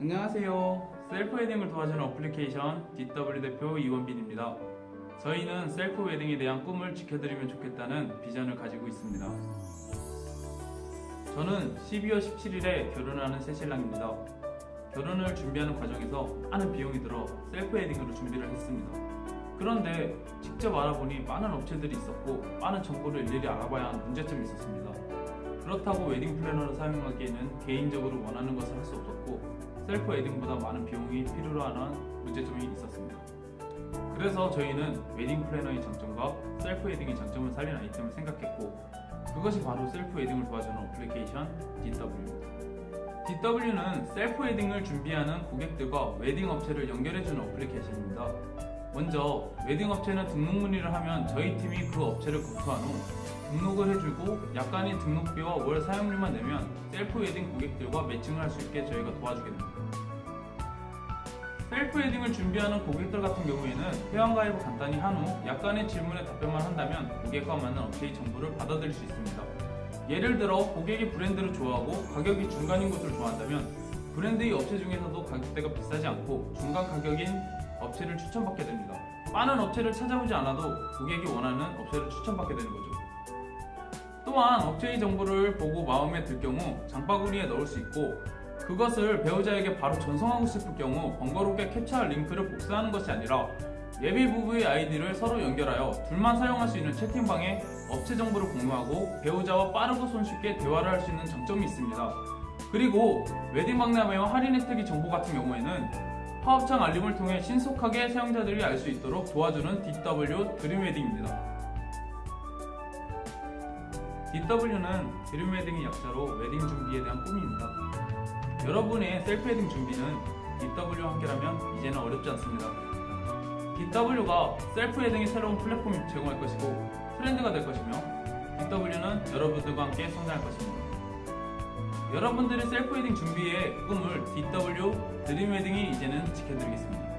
안녕하세요. 셀프 웨딩을 도와주는 어플리케이션 DW 대표 이원빈입니다. 저희는 셀프 웨딩에 대한 꿈을 지켜드리면 좋겠다는 비전을 가지고 있습니다. 저는 12월 17일에 결혼하는 새 신랑입니다. 결혼을 준비하는 과정에서 많은 비용이 들어 셀프 웨딩으로 준비를 했습니다. 그런데 직접 알아보니 많은 업체들이 있었고 많은 정보를 일일이 알아봐야 하는 문제점이 있었습니다. 그렇다고 웨딩 플래너를 사용하기에는 개인적으로 원하는 것을 할 수 없었고 셀프 웨딩보다 많은 비용이 필요로 하는 문제점이 있었습니다. 그래서 저희는 웨딩 플래너의 장점과 셀프 웨딩의 장점을 살린 아이템을 생각했고 그것이 바로 셀프 웨딩을 도와주는 어플리케이션 DW. DW는 셀프 웨딩을 준비하는 고객들과 웨딩 업체를 연결해주는 어플리케이션입니다. 먼저 웨딩 업체는 등록 문의를 하면 저희 팀이 그 업체를 검토한 후 등록을 해주고 약간의 등록비와 월 사용료만 내면 셀프 웨딩 고객들과 매칭을 할 수 있게 저희가 도와주게 됩니다. 셀프 웨딩을 준비하는 고객들 같은 경우에는 회원가입을 간단히 한 후 약간의 질문에 답변만 한다면 고객과 맞는 업체의 정보를 받아들일 수 있습니다. 예를 들어 고객이 브랜드를 좋아하고 가격이 중간인 것을 좋아한다면 브랜드의 업체 중에서도 가격대가 비싸지 않고 중간 가격인 업체를 추천받게 됩니다. 많은 업체를 찾아보지 않아도 고객이 원하는 업체를 추천받게 되는 거죠. 또한 업체의 정보를 보고 마음에 들 경우 장바구니에 넣을 수 있고 그것을 배우자에게 바로 전송하고 싶을 경우 번거롭게 캡처할 링크를 복사하는 것이 아니라 예비 부부의 아이디를 서로 연결하여 둘만 사용할 수 있는 채팅방에 업체 정보를 공유하고 배우자와 빠르고 손쉽게 대화를 할 수 있는 장점이 있습니다. 그리고 웨딩 박람회와 할인 혜택의 정보 같은 경우에는 파업창 알림을 통해 신속하게 사용자들이 알 수 있도록 도와주는 DW 드림 웨딩입니다. DW는 드림 웨딩의 약자로 웨딩 준비에 대한 꿈입니다. 여러분의 셀프 웨딩 준비는 DW와 함께라면 이제는 어렵지 않습니다. DW가 셀프 웨딩의 새로운 플랫폼을 제공할 것이고 트렌드가 될 것이며 DW는 여러분들과 함께 성장할 것입니다. 여러분들의 셀프 웨딩 준비의 꿈을 DW 드림 웨딩이 이제는 지켜드리겠습니다.